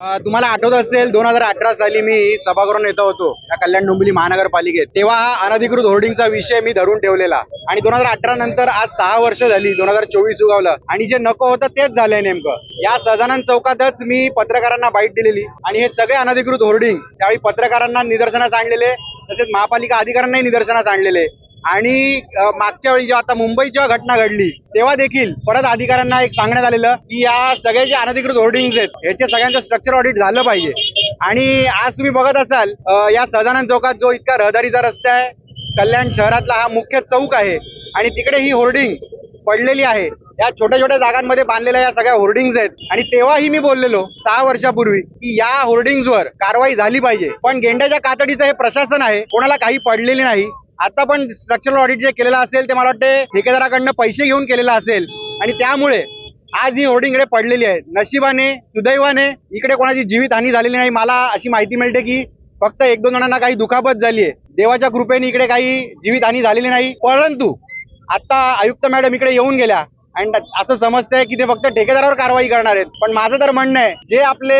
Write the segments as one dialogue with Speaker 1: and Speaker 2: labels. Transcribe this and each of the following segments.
Speaker 1: तुम्हाला आठवत असेल दोन हजार अठरा साली मी सभागृह नेता होतो या कल्याण डोंबिवली महानगरपालिकेत. तेव्हा हा अनधिकृत होर्डिंगचा विषय मी धरून ठेवलेला. आणि दोन हजार अठरा नंतर आज सहा वर्ष झाली दोन हजार चोवीस उगावलं. आणि जे नको होतं तेच झालंय नेमकं. या सदानंद चौकातच मी पत्रकारांना बाईट दिलेली. आणि हे सगळे अनधिकृत होर्डिंग त्यावेळी पत्रकारांना निदर्शनास आणलेले तसेच महापालिका अधिकाऱ्यांनाही निदर्शनास आणलेले. आणि मागच्या वेळी जेव्हा आता मुंबईत जेव्हा घटना घडली तेव्हा देखील परत अधिकाऱ्यांना एक सांगण्यात आलेलं की या सगळे जे अनधिकृत होर्डिंग्स आहेत याचे सगळ्यांचं स्ट्रक्चर ऑडिट झालं पाहिजे. आणि आज तुम्ही बघत असाल या सदानंद चौकात जो इतका रहदारीचा रस्ता आहे कल्याण शहरातला हा मुख्य चौक आहे आणि तिकडे ही होर्डिंग पडलेली आहे. या छोट्या छोट्या जागांमध्ये बांधलेल्या या सगळ्या होर्डिंग्ज आहेत. आणि तेव्हाही मी बोललेलो सहा वर्षापूर्वी की या होर्डिंग्ज वर कारवाई झाली पाहिजे. पण गेंड्याच्या कातडीचं हे प्रशासन आहे कोणाला काही पडलेली नाही. आता पण स्ट्रक्चरल ऑडिट जे केलेलं असेल ते मला वाटते ठेकेदाराकडनं पैसे घेऊन केलेलं असेल. आणि त्यामुळे आज ही होर्डिंग इकडे पडलेली आहे. नशिबाने सुदैवाने इकडे कोणाची जीवित हानी झालेली नाही. मला अशी माहिती मिळते की फक्त एक दोन जणांना काही दुखापत झाली आहे. देवाच्या कृपेने इकडे काही जीवित हानी झालेली नाही. परंतु आता आयुक्त मॅडम इकडे येऊन गेल्या. आणि असं समजतंय की ते फक्त ठेकेदारावर कारवाई करणार आहेत. पण माझं तर म्हणणं आहे जे आपले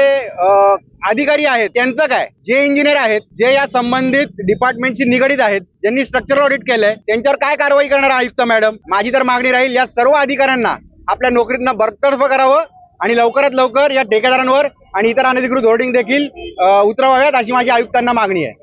Speaker 1: अधिकारी आहेत त्यांचं काय? जे इंजिनियर आहेत जे या संबंधित डिपार्टमेंटशी निगडीत आहेत ज्यांनी स्ट्रक्चरल ऑडिट केलंय त्यांच्यावर काय कारवाई करणार आयुक्त मॅडम माझी तर मागणी राहील या सर्व अधिकाऱ्यांना आपल्या नोकरीतनं बरतर्फ करावं आणि लवकरात लवकर या ठेकेदारांवर आणि इतर अनधिकृत होर्डिंग देखील उतरवाव्यात अशी माझी आयुक्तांना मागणी आहे.